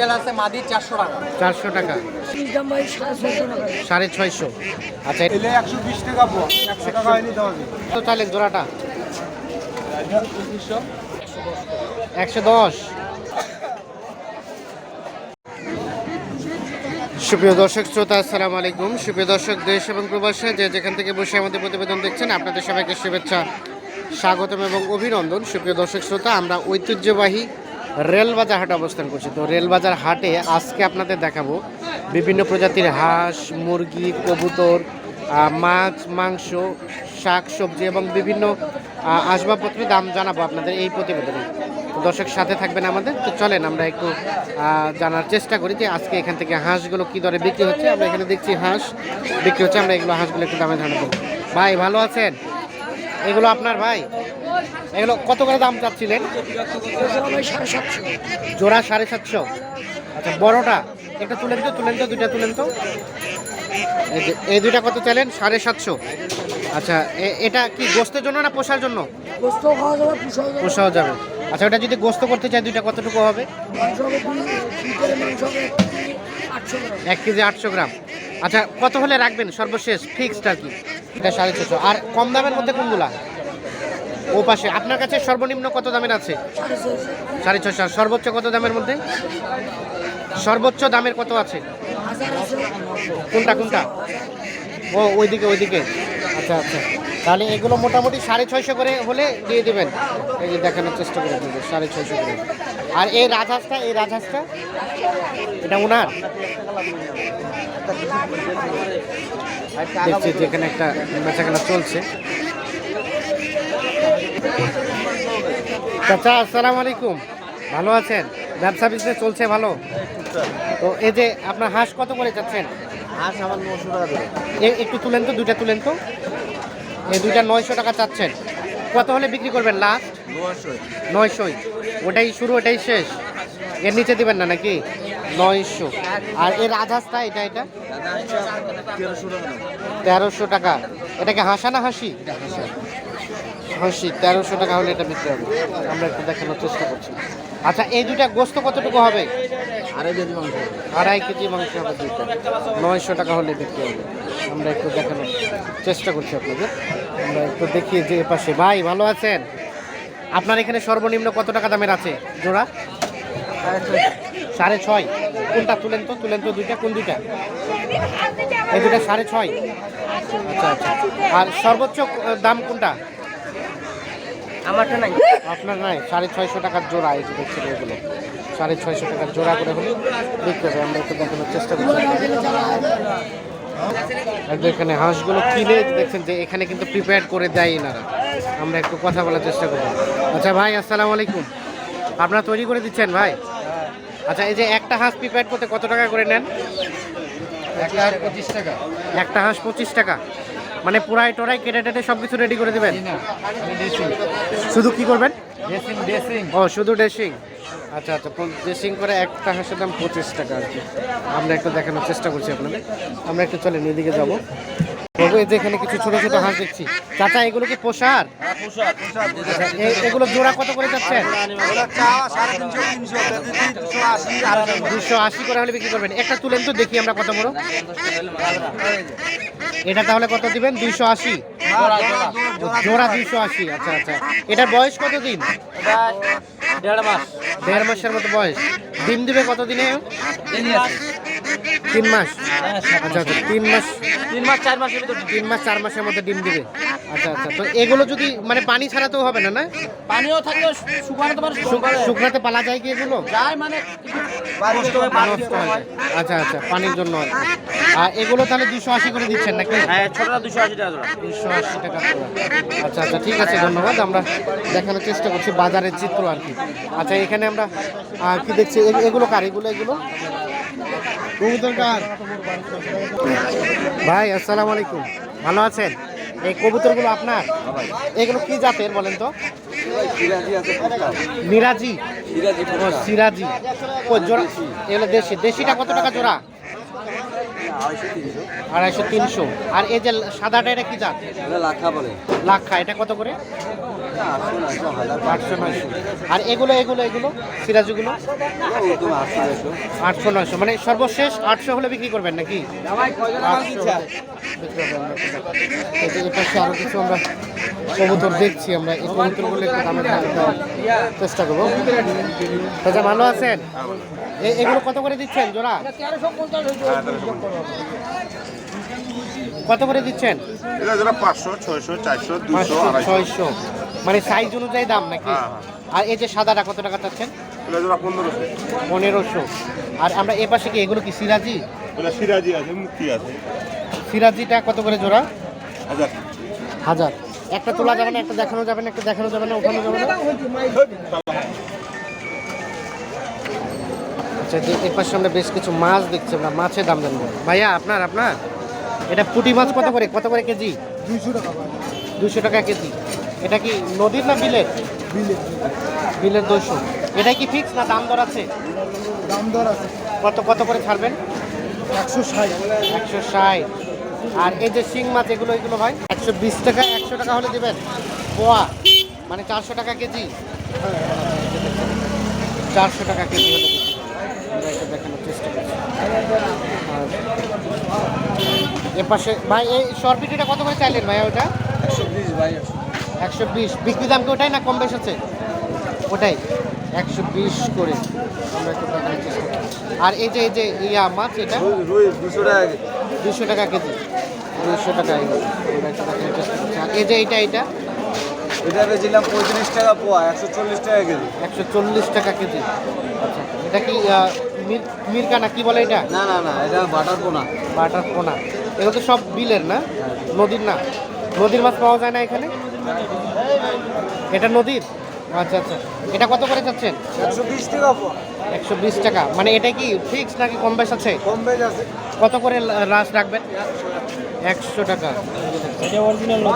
Single আছে মাদি চারশো টাকা। চারশো টাকা। সাড়ে ছয়শো। আচ্ছা এলে একশো বিশ টাকা একশো টাকা হয়নি তো তাহলে জোড়াটা? একশো দশ। সুপ্রিয় দর্শক শ্রোতা আসসালামু আলাইকুম। সুপ্রিয় দর্শক দেশ এবং প্রবাসে যে যেখান থেকে বসে আমাদের প্রতিবেদন দেখছেন আপনাদের সবাইকে শুভেচ্ছা স্বাগতম এবং অভিনন্দন। সুপ্রিয় দর্শক শ্রোতা আমরা ঐতিহ্যবাহী রেলবাজার হাটে অবস্থান করছি। তো রেলবাজার হাটে আজকে আপনাদের দেখাবো বিভিন্ন প্রজাতির হাঁস, মুরগি, কবুতর মাছ, মাংস, শাক, সবজি এবং বিভিন্ন আসবাবপত্রের দাম জানাব আপনাদের এই প্রতিবেদনে। দর্শক সাথে থাকবেন আমাদের। তো চলেন আমরা একটু জানার চেষ্টা করি যে আজকে এখান থেকে হাঁসগুলো কী দরে বিক্রি হচ্ছে। আমরা এখানে দেখছি হাঁস বিক্রি হচ্ছে। আমরা এগুলো হাঁসগুলো একটু দামে জানাব। ভাই, ভালো আছেন? এগুলো আপনার ভাই? এগুলো কত করে দাম চাচ্ছিলেন? জোড়া সাড়ে সাতশো। আচ্ছা বড়টা? একটা তুলেন তো তুলেন তো দুইটা তুলেন তো। এই দুইটা কত চাইলেন? সাড়ে সাতশো। আচ্ছা এটা কি গোস্তের জন্য না পোষার জন্য? পুষাও যাবে। আচ্ছা ওটা যদি গোস্ত করতে চাই দুইটা কতটুকু হবে? এক কেজি আটশো গ্রাম। আচ্ছা কত হলে রাখবেন সর্বশেষ ফিক্সড আর কি? এটা সাড়ে ছশো আর কম দামের মধ্যে কোনগুলা? ও পাশে, আপনার কাছে সর্বনিম্ন কত দামের আছে? সাড়ে ছশো আর সর্বোচ্চ কত দামের মধ্যে? সর্বোচ্চ দামের কত আছে? কোনটা কোনটা? ও, ওইদিকে ওইদিকে। আচ্ছা আচ্ছা। তাহলে এগুলো মোটামুটি সাড়ে ছয়শো করে হলে দিয়ে দেবেন। এই যে দেখানোর চেষ্টা করে দেবেন সাড়ে ছয়শো করে। আর এই রাজহাঁসটা এই রাজহাঁসটা? এটা ওনার দেখছি যে এখানে একটা বেচাকেনা চলছে। চাচা আসসালামু আলাইকুম। ভালো আছেন? ব্যবসা বিজনেস চলছে ভালো? তো এই যে আপনার হাঁস কত করে যাচ্ছেন? হাঁস আমার নশো টাকা একটু তুলেন তো দুইটা তুলেন তো। এই দুইটা নয়শো টাকা চাচ্ছেন। কত হলে বিক্রি করবেন লাস্ট নয়শোই। ওটাই শুরু ওটাই শেষ। এর নিচে দিবেন না নাকি? নয়শো। আর এর আধাসটা এটা এটা? তেরোশো টাকা তেরোশো টাকা। এটাকে হাসা না হাসি? হাসি। তেরোশো টাকা হলে এটা বিক্রি হবে। আমরা একটু দেখানোর চেষ্টা করছি। আচ্ছা এই দুইটা গোস্ত কতটুকু হবে? আড়াই কেজি মাংস। আড়াই কেজি মাংস হবে দুইটা। নয়শো টাকা হলে বিক্রি হবে। আমরা একটু দেখানোর চেষ্টা করছি আপনাদের। আমরা একটু দেখি যে পাশে ভাই ভালো আছেন? আপনার এখানে সর্বনিম্ন কত টাকা দামের আছে? জোড়া? সাড়ে ছয়। কোনটা তুলেন তো? তুলেন তো দুইটা। কোন দুইটা? এই দুটা সাড়ে ছয়। আচ্ছা আচ্ছা। আর সর্বোচ্চ দাম কোনটা? আমারটা নাই। আপনার নাই? সাড়ে ছয়শো টাকার জোড়া। এই দেখছেন এগুলো। সাড়ে ছয়শো টাকার জোড়া করে হলে। বিক্রি হবে আমরা একটু দেখানোর চেষ্টা করছি। এখানে হাঁসগুলো কিনে দেখছেন যে এখানে কিন্তু প্রিপেয়ার করে দেয় এনারা। আমরা একটু কথা বলার চেষ্টা করব। আচ্ছা ভাই আসসালামু আলাইকুম। আপনারা তৈরি করে দিচ্ছেন ভাই? আচ্ছা এই যে একটা হাঁস প্রিপেয়ার করতে কত টাকা করে নেন? একটা পঁচিশ টাকা। একটা হাঁস পঁচিশ টাকা। মানে পুরাই টোরাই কেটে টেটে সব কিছু রেডি করে দেবেন? শুধু কি করবেন? Dressing dressing. ও শুধু ড্রেসিং। আচ্ছা আচ্ছা ড্রেসিং করে একটা হাঁসের দাম পঁচিশ টাকা আর কি। আমরা একটু দেখানোর চেষ্টা করছি আপনাদের। আমরা একটু চলেন এদিকে যাব। এই যে এখানে কিছু ছোট ছোট হাঁস দেখছি। চাচা এগুলো কি পোষার? পোশাক পোশাক আচ্ছা, এগুলো জোড়া কত করে যাচ্ছেন? দুশো আশি করে হলে বিক্রি করবেন। একটা তুলেন তো দেখি আমরা কত বড়। এটা তাহলে কত দিবেন? দুইশো আশি। জোড়া দুইশো আশি আচ্ছা আচ্ছা। এটার বয়স কত দিন? দেড় মাস। দেড় মাসের মতো বয়স। ডিম দিবে কত দিনে? তিন মাস। আচ্ছা আচ্ছা তিন মাস তিন মাস চার মাসের তিন মাস চার মাসের মধ্যে ডিম দিবে। আচ্ছা আচ্ছা। তো এগুলো যদি মানে পানি ছাড়াতেও হবে না না? পানিও থাকলে শুকানো তোমার শুক- শুকনাতে পালা যায় কি এগুলো? যায় মানে হয় আচ্ছা আচ্ছা পানির জন্য আর আর এগুলো তাহলে দুশো আশি করে দিচ্ছেন নাকি? হ্যাঁ ছোটটা দুশো আশি টাকা দুশো আশি টাকা আচ্ছা আচ্ছা ঠিক আছে ধন্যবাদ। আমরা দেখানোর চেষ্টা করছি বাজারের চিত্র আর কি। আচ্ছা এখানে আমরা কি দেখছি? এগুলো কার? এগুলো এগুলো? ভাই আসসালামু আলাইকুম। ভালো আছেন? এই কবুতরগুলো আপনার? এগুলো কি জাতের বলেন তো? মিরাজি? ও সিরাজি। ও জোড়া? এগুলো দেশি। দেশিটা কত টাকা জোড়া? আড়াইশো তিনশো। আর এই যে সাদাটা এটা কি জাত? লাখা বলে। লাখা। এটা কত করে? আটশো নয়শো। আর এগুলো এগুলো এগুলো? সিরাজগুলো? আটশো নয়শো। মানে সর্বশেষ আটশো হলে বিক্রি করবেন নাকি? আটশো। হলে বিক্রি হবে, আমরা একটু দেখি। এই যে এপাশে আরও কিছু আমরা কবুতর দেখছি আমরা এই কবুতরগুলো একটু দামে চেষ্টা করব। চাচা ভালো আছেন? এ- এগুলো কত করে দিচ্ছেন জোড়া? কত করে দিচ্ছেন? পাঁচশো ছয়শো চারশো দুশো ছয়শো। মানে সাইজ অনুযায়ী দাম নাকি? হ্যাঁ, আর এই যে সাদাটা কত টাকা চাচ্ছেন? পনেরোশো। পনেরোশো। আর আমরা এ পাশে কি এগুলো কি সিরাজি? সিরাজি আছে মুক্তি আছে। সিরাজিটা কত করে জোড়া? হাজার। হাজার। একটা তোলা যাবে না একটা দেখানো যাবে না একটা দেখানো যাবে না উঠানো যাবে না? আচ্ছা যে এর পাশে আমরা বেশ কিছু মাছ দেখছি আমরা মাছের দাম জানব। ভাইয়া আপনার আপনার? এটা পুঁটি মাছ কত করে? কত করে কেজি? দুইশো টাকা ভাই দুশো টাকা কেজি। এটা কি নদীর না বিলের? বিলে বিলের দুশো এটা কি ফিক্স না দাম দর আছে? দাম দর আছে। কত কত করে ছাড়বেন? একশো ষাট। একশো ষাট। আর এই যে শিং মাছ এগুলো এগুলো ভাই একশো বিশ টাকা একশো টাকা হলে দেবেন। পোয়া মানে চারশো টাকা কেজি। চারশো টাকা কেজি হলে দেখানোর চেষ্টা করছি। আর এপাশে ভাই এই সরপিটিটা কত করে চাইলেন ভাই ওটা একশো বিশ ভাই একশো। বিশ। বিক্রি দাম কি ওটাই না কম বেশ আছে ওটাই। একশো বিশ করে। আমরা একটু দেখানোর চেষ্টা আর এই যে এই যে ইয়া মাছ এটা? দুশো টাকা দুশো টাকা কেজি। দুশো টাকা। আমরা একটা দেখানোর চেষ্টা করছি। আর এই যে এইটা এইটা? এটা বেছিলাম পঁয়ত্রিশ টাকা পোয়া একশো চল্লিশ টাকা কেজি। একশো চল্লিশ টাকা কেজি। আচ্ছা এটা কি আহ, মির- মিরকা না কি বলে এটা? না না না এটা বাটার পোনা। বাটার পোনা। এগুলো তো সব বিলের না? নদীর না? নদীর মাছ পাওয়া যায় না এখানে? এটা নদীর? আচ্ছা আচ্ছা। এটা কত করে যাচ্ছেন? একশো বিশ টাকা একশো বিশ টাকা। মানে এটা কি ফিক্স নাকি কম বেশ আছে? কম বেশ আছে। কত করে রাস রাখবেন? একশো টাকা।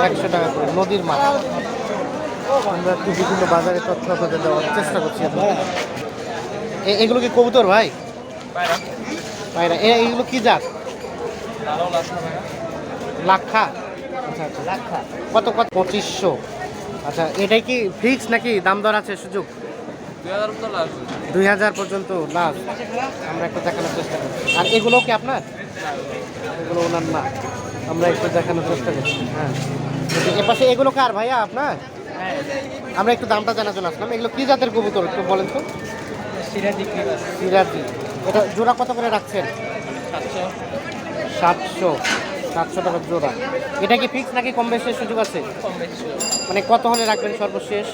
একশো টাকা করে। নদীর মাছ আমরা একটু বিভিন্ন বাজারে তথ্য আপনাদের দেওয়ার চেষ্টা করছি। এগুলো কি কবুতর ভাই? পায়রা। এ- এইগুলো কি জাত? লাক্ষা। আচ্ছা আচ্ছা কত কত? পঁচিশশো। আচ্ছা এটাই কি ফিক্স নাকি দাম দর আছে সুযোগ? দুই হাজার পর্যন্ত লাস্ট আমরা একটু দেখানোর চেষ্টা করছি। আর এগুলো কি আপনার? এগুলো ওনার না। আমরা একটু দেখানোর চেষ্টা করছি। হ্যাঁ। এপাশে এগুলো কার ভাইয়া আপনার? আমরা একটু দামটা জানার জন্য আসলাম। এগুলো কি জাতের কবুতর একটু বলেন তো? সিরাজি। এটা জোড়া কত করে রাখছেন? সাতশো। সাতশো। টাকা জোড়া। এটা কি ফিক্স নাকি কম বেশি সুযোগ আছে? মানে কত হলে রাখবেন সর্বশেষ?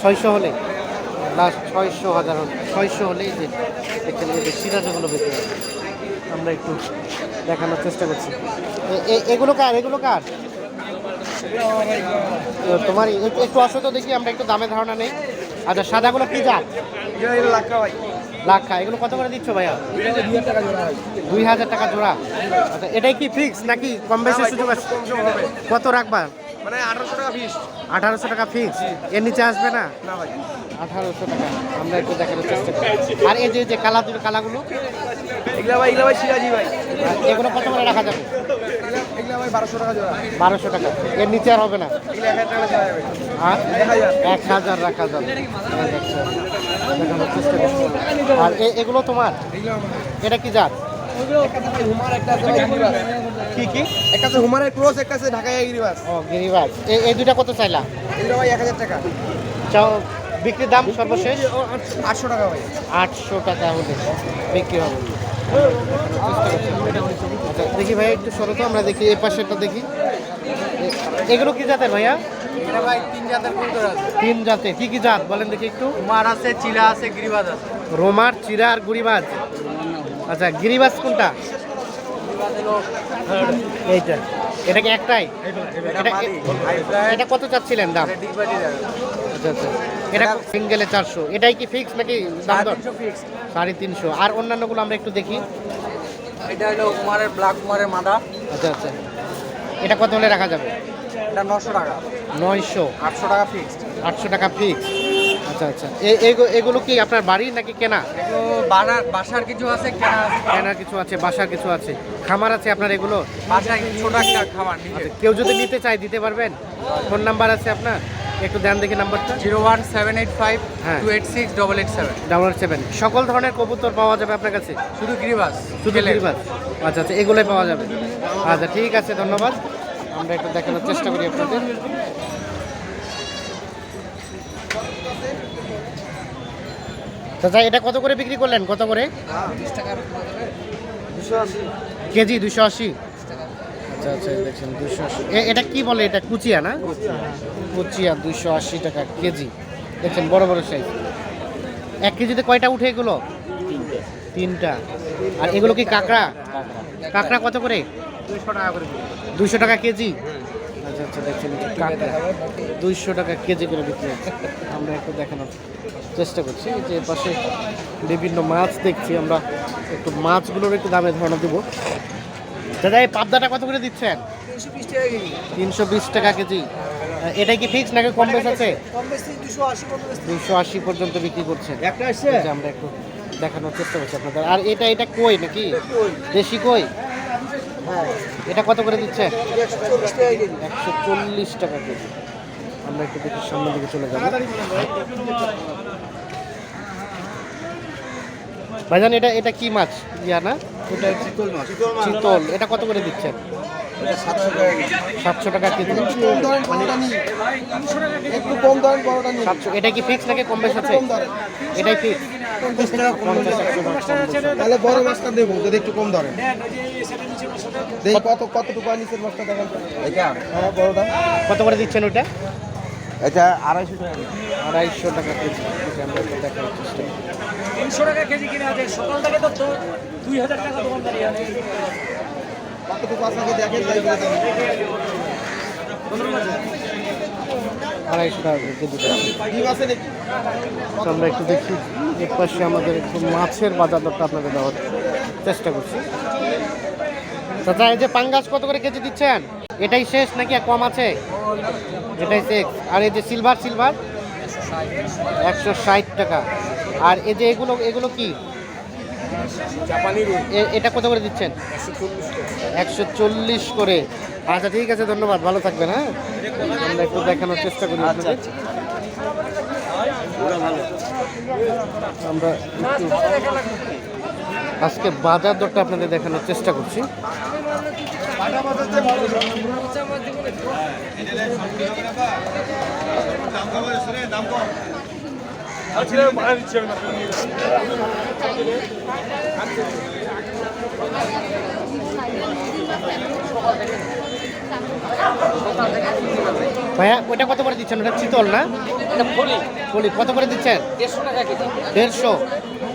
ছয়শো হলে? লাস্ট ছয়শো হাজার হলে। ছয়শো হলেই যে এই যে সিরাজগুলো যাবে আমরা একটু দেখানোর চেষ্টা করছি। এগুলো কার? এগুলো কার? তোমার একটু তো দেখি, আমরা একটু দামের ধারণা নেই। আচ্ছা সাদাগুলো কি জাত? লাক্ষা এগুলো কত করে দিচ্ছ ভাইয়া? দুই হাজার টাকা জোড়া। আচ্ছা এটাই কি ফিক্স নাকি কম বেশি সুযোগ আছে? কত রাখবা? মানে আঠারোশো টাকা বিশ আঠারোশো টাকা ফিক্স এর নিচে আসবে না? না ভাই। আঠারোশো টাকা। আমরা একটু দেখানোর চেষ্টা করি। আর এই যে কালা কালাগুলো? এগুলা ভাই এগুলা ভাই সিরাজি ভাই। এগুলো কত করে রাখা যাবে? বারোশো টাকা জোড়া। বারোশো টাকা। এর নিচে আর হবে না। এক হাজার আর এক হাজার। রাখা যাবে। আর এগুলো তোমার? এটা কি জাত? হুমার একটা আছে কি? কি একটা আছে হুমারের ক্রস একটা আছে ঢাকায় গিরিবাস। ও এই দুইটা কত চাইলা? এগুলো ভাই এক হাজার টাকা। চাও বিক্রির দাম সর্বশেষ? আটশো টাকা ভাই। আটশো টাকা হলে বিক্রি হবে। দেখি ভাইয়া একটু সরো তো আমরা দেখি এই পাশেরটা দেখি। এগুলো কি জাতের ভাইয়া? তিন জাতে কি কি জাত বলেন দেখি একটু। হুমার আছে চিলা আছে গিরিবাস আছে। রোমার চিরা আর গুড়িবাজ আচ্ছা গিরিবাজ কোনটা? এইটা। এটা কি একটাই? এটা কত চাচ্ছিলেন দাম। আচ্ছা আচ্ছা এটা সিঙ্গেলে চারশো। এটাই কি ফিক্স নাকি দাম দর? সাড়ে তিনশো আর অন্যান্যগুলো আমরা একটু দেখি। এটা হলো কুমারের ব্ল্যাক কুমারের মাদা। আচ্ছা আচ্ছা। এটা কত হলে রাখা যাবে? এটা নশো টাকা। নয়শো। আটশো টাকা ফিক্সড আটশো টাকা ফিক্স আচ্ছা আচ্ছা। এগুলো কি আপনার বাড়ি নাকি কেনা? বাড়ার বাসার কিছু আছে কেনা কেনার কিছু আছে বাসার কিছু আছে। খামার আছে আপনার এগুলো? বাসায় ছোট একটা নিজের। আচ্ছা, কেউ যদি নিতে চায় দিতে পারবেন? ফোন নাম্বার আছে আপনার? একটু দেন দেখি নাম্বারটা। Zero one seven eight five হ্যাঁ। Two eight six double eight seven. Double seven সকল ধরনের কবুতর পাওয়া যাবে আপনার কাছে? শুধু গিরিবাস শুধু গিরিবাজ আচ্ছা আচ্ছা এগুলোই পাওয়া যাবে। আচ্ছা ঠিক আছে ধন্যবাদ। আমরা একটু দেখানোর চেষ্টা করি আপনাদের। চাচা এটা কত করে বিক্রি করলেন? কত করে? কেজি দুশো আশি। আচ্ছা আচ্ছা দেখছেন দুশো আশি। এটা কি বলে? এটা কুচিয়া না? কুচিয়া। দুশো আশি টাকা কেজি। দেখছেন বড় বড় সাইজ এক কেজিতে কয়টা উঠে এগুলো? তিনটা। আর এগুলো কি কাঁকড়া? কাঁকড়া। কত করে? দুইশো টাকা কেজি? আচ্ছা আচ্ছা দেখছেন কাঁকড়া। দুইশো টাকা কেজি করে বিক্রি হচ্ছে। আমরা একটু দেখানোর চেষ্টা করছি। যে পাশে বিভিন্ন মাছ দেখছি আমরা। একটু মাছগুলোর একটু দামে ধারণা দেবো। দাদা এই পাবদাটা কত করে দিচ্ছেন? তিনশো বিশ টাকা কেজি। এটা কি ফিক্স নাকি কম বেশ আছে? দুশো আশি পর্যন্ত বিক্রি করছেন। আমরা একটু দেখানোর চেষ্টা করছি আপনাদের। আর এটা এটা কই নাকি? দেশি কই? এটা কত করে দিচ্ছে একশো চল্লিশ টাকা কেজি। আমরা একটু দেখি সামনের দিকে চলে যাব। ভাইজান এটা এটা কি মাছ? ইয়া না? এটা চিতল মাছ। চিতল এটা কত করে দিচ্ছেন? সাতশো টাকা কেজি। একটু কম ধরেন বড়টা নিন। সাতশো এটা কি ফিক্স নাকি কম বেশ আছে? এটাই ফিক্স তাহলে বড় মাছটা দেবো যদি একটু কম ধরেন। দেখি কত কতটুকু নিচের মাছটা দেখেন তো। হ্যাঁ বড়টা। কত করে দিচ্ছেন ওটা এটা আড়াইশো টাকা আড়াইশো টাকা কেজি আমরা একটু দেখার চেষ্টা তিনশো টাকা কেজি কিনে আছে। সকাল থেকে তো তো দুই হাজার টাকা দোকানদারি আছে। কতটুকু আপনাকে দেখেন তাই বলে দেন। আড়াইশো টাকা কেজি করে। ডিম আছে নাকি? তো আমরা একটু দেখি। এর পাশে আমাদের একটু মাছের বাজার দরটা আপনাকে দেওয়ার চেষ্টা করছি। চাচা এই যে পাঙ্গাস কত করে কেজি দিচ্ছেন? এটাই শেষ নাকি কম আছে? এটাই শেষ আর এই যে সিলভার সিলভার একশো ষাট টাকা। আর এই যে এগুলো এগুলো কি? এটা কত করে দিচ্ছেন? একশো চল্লিশ করে। আচ্ছা ঠিক আছে ধন্যবাদ। ভালো থাকবেন হ্যাঁ? আমরা একটু দেখানোর চেষ্টা করি আপনাদের। আমরা একটু আজকে বাজার দরটা আপনাদের দেখানোর চেষ্টা করছি। ভাইয়া ওইটা কত করে দিচ্ছেন? ওটা চিতল না? ফলি। কত করে দিচ্ছেন? দেড়শো টাকা কেজি। দেড়শো।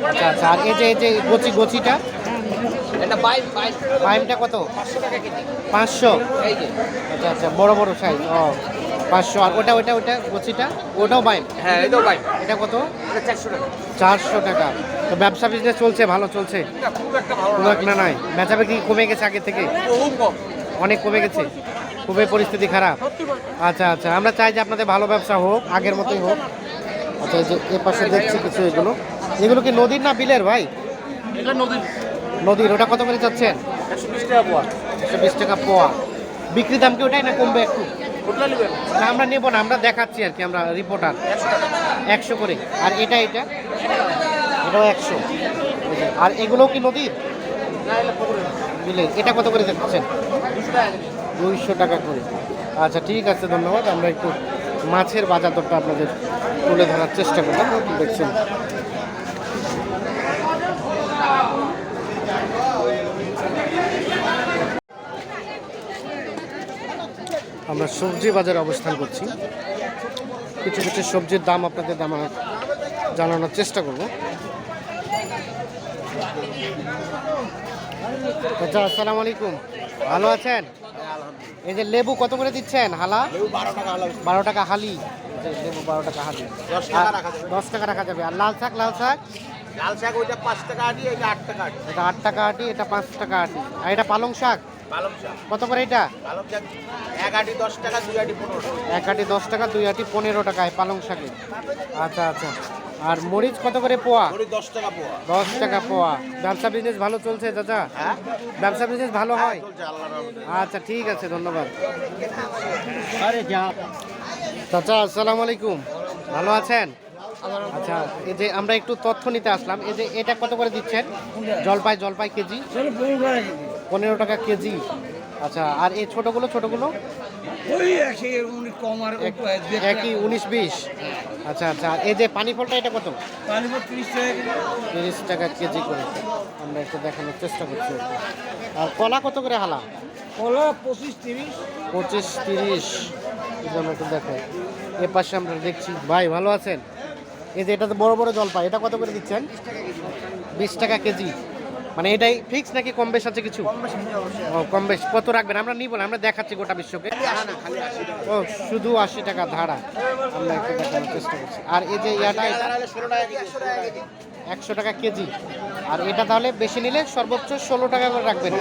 আচ্ছা আচ্ছা আর এই যে এই যে গচি গচিটা? এটা পাইমটা কত? পাঁচশো আচ্ছা আচ্ছা বড় বড় সাইজ ও পাঁচশো। আর ওটা ওটা ওটা গচিটা? ওটাও বাইম হ্যাঁ এটাও বাইশ এটা কত? চারশো টাকা। চারশো টাকা। তো ব্যবসা বিজনেস চলছে ভালো চলছে? খুব একটা নাই বেচা বিক্রি কমে গেছে আগে থেকে? অনেক কমে গেছে? খুবই পরিস্থিতি খারাপ। আচ্ছা আচ্ছা আমরা চাই যে আপনাদের ভালো ব্যবসা হোক আগের মতোই হোক। আচ্ছা এই যে এ পাশে দেখছি কিছু এগুলো। এগুলো কি নদীর না বিলের ভাই? এটা নদীর। নদীর ওটা কত করে চাচ্ছেন একশো বিশ টাকা পোয়া। একশো বিশ টাকা পোয়া। বিক্রি দাম কি ওটাই না কমবে একটু? না আমরা নেব না আমরা দেখাচ্ছি আর কি আমরা রিপোর্টার একশো করে। আর এটা এটা? এটাও একশো। আর এগুলো কি নদীর? বিলের। এটা কত করে দেখছেন টাকা। দুইশো টাকা করে। আচ্ছা ঠিক আছে ধন্যবাদ। আমরা একটু মাছের বাজার দরটা আপনাদের তুলে ধরার চেষ্টা করলাম। দেখছেন। আমরা সবজি বাজারে অবস্থান করছি। কিছু কিছু সবজির দাম আপনাদের দাম জানানোর চেষ্টা করব। আচ্ছা আসসালামু আলাইকুম। ভালো আছেন? এই যে লেবু কত করে দিচ্ছেন? হালা? বারো টাকা হালি লেবু বারো টাকা হালি। দশ টাকা রাখা যাবে। আর লাল শাক লাল শাক? লাল শাক ওইটা পাঁচ টাকা আটি এটা আট টাকা আটি এটা আট টাকা আটি এটা পাঁচ টাকা আটি আর এটা পালং শাক? কত করে এটা? এক আটি দশ টাকা দুই আটি পনেরো। এক আটি দশ টাকা দুই আটি পনেরো টাকায় পালং শাকে আচ্ছা আচ্ছা। আর মরিচ কত করে পোয়া? দশ টাকা পোয়া। দশ টাকা পোয়া। ব্যবসা বিজনেস ভালো চলছে চাচা? হ্যাঁ? ব্যবসা বিজনেস ভালো হয় রহমতে। আচ্ছা ঠিক আছে ধন্যবাদ। চাচা আসসালামু আলাইকুম। ভালো আছেন? আচ্ছা এই যে আমরা একটু তথ্য নিতে আসলাম এই যে এটা কত করে দিচ্ছেন? জলপাই জলপাই কেজি? পনেরো টাকা কেজি। আচ্ছা আর এই ছোটগুলো ছোটগুলো? ওই উনি কম আর এক- একই উনিশ বিশ? আচ্ছা আচ্ছা এই যে পানি ফলটা এটা কত? পানি তিরিশ টাকা কেজি। তিরিশ টাকা কেজি করে। আমরা একটু দেখানোর চেষ্টা করছি। আর কলা কত করে হালা? কলা পঁচিশ তিরিশ। পঁচিশ তিরিশ। আমরা একটু দেখাই এ পাশে আমরা দেখছি। ভাই ভালো আছেন? এই যে এটা তো বড় বড় জলপাই এটা কত করে দিচ্ছেন? বিশ টাকা কেজি। মানে এটাই ফিক্স নাকি কম বেশ আছে কিছু? ও কম বেশ। কত রাখবেন? আমরা নিব না আমরা দেখাচ্ছি গোটা বিশ্বকে। ও শুধু আশি টাকা ধারা। আমরা একটু দেখানোর চেষ্টা করছি। আর এই যে ইয়াটা একশো টাকা কেজি। আর এটা তাহলে বেশি নিলে সর্বোচ্চ ষোলো টাকা করে রাখবেন।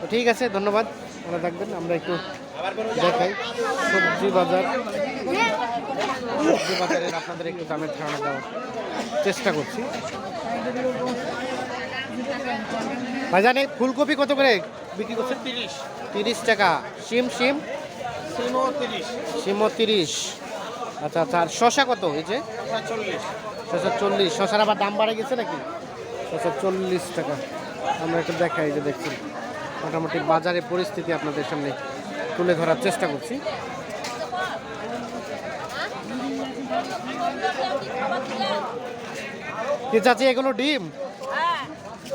তো ঠিক আছে ধন্যবাদ। ভালো থাকবেন। আমরা একটু দেখাই। সবজি বাজার। সবজি বাজারের আপনাদের একটু দামের ধারণা দেওয়ার চেষ্টা করছি। ভাইজান এই ফুলকপি কত করে? বিক্রি করছেন? তিরিশ। তিরিশ টাকা। শিম শিম? সিমও তিরিশ। শিমও তিরিশ। আচ্ছা আচ্ছা আর শশা কত? এই যে? চল্লিশ। ছশো চল্লিশ। শশার আবার দাম বাড়ে গেছে নাকি? ছশো চল্লিশ টাকা। আমরা একটু দেখাই যে দেখছি মোটামুটি বাজারের পরিস্থিতি আপনাদের সামনে তুলে ধরার চেষ্টা করছি। কি চাচি এগুলো ডিম?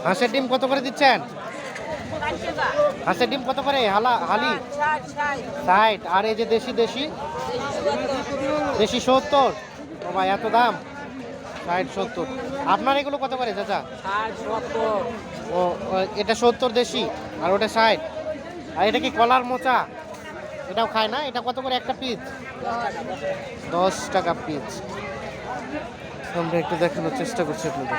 হাঁসের ডিম কত করে দিচ্ছেন? হাঁসের ডিম কত করে? হালা, হালি? ষাট। আর এই যে দেশি দেশি? দেশি সত্তর। ও ভাই, এত দাম? ষাট, সত্তর। আপনার এগুলো কত করে, চাচা? ও এটা সত্তর দেশি, আর ওটা ষাট। আর এটা কি কলার মোচা? এটাও খায় না? এটা কত করে একটা পিস দশ টাকা পিস আমরা একটু দেখানোর চেষ্টা করছি আপনাদের।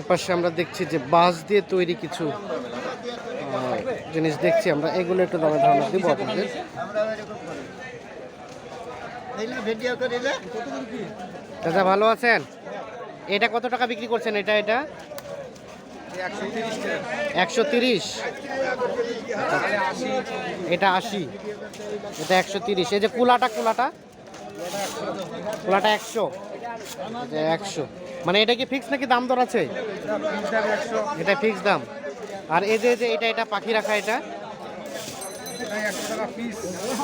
এপাশে আমরা দেখছি যে বাঁশ দিয়ে তৈরি কিছু জিনিস দেখছি আমরা। এগুলো একটু দামে ধারণা দিব আপনাদের। দাদা ভালো আছেন? এটা কত টাকা বিক্রি করছেন এটা এটা? একশো তিরিশ। এটা আশি। এটা একশো তিরিশ। এই যে কুলাটা কুলাটা? কুলাটা একশো। একশো। মানে এটা কি ফিক্স নাকি দাম দর আছে? এটা ফিক্স দাম। আর এই যে যে এটা এটা পাখি রাখা এটা?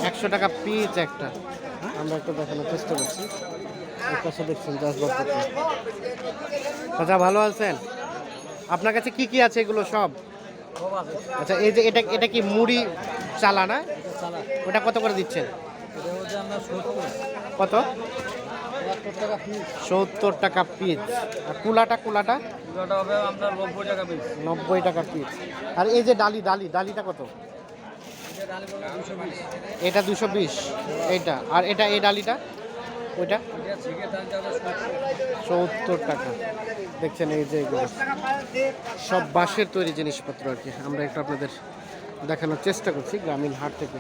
একশো টাকা পিস একটা। আমরা একটু দেখানোর চেষ্টা করছি। দেখছেন আচ্ছা ভালো আছেন? আপনার কাছে কি কি আছে এগুলো সব? আচ্ছা এই যে এটা এটা কি মুড়ি চালা না? ওটা কত করে দিচ্ছেন? কত? সত্তর টাকা পিস আর কুলাটা কুলাটা? নব্বই টাকা পিস আর এই যে ডালি ডালি ডালিটা কত? এটা দুশো বিশ। এইটা। আর এটা এই ডালিটা? ওইটা? সত্তর টাকা। দেখছেন এই যে এগুলো। সব বাঁশের তৈরি জিনিসপত্র আর কি। আমরা একটু আপনাদের দেখানোর চেষ্টা করছি গ্রামীণ হাট থেকে।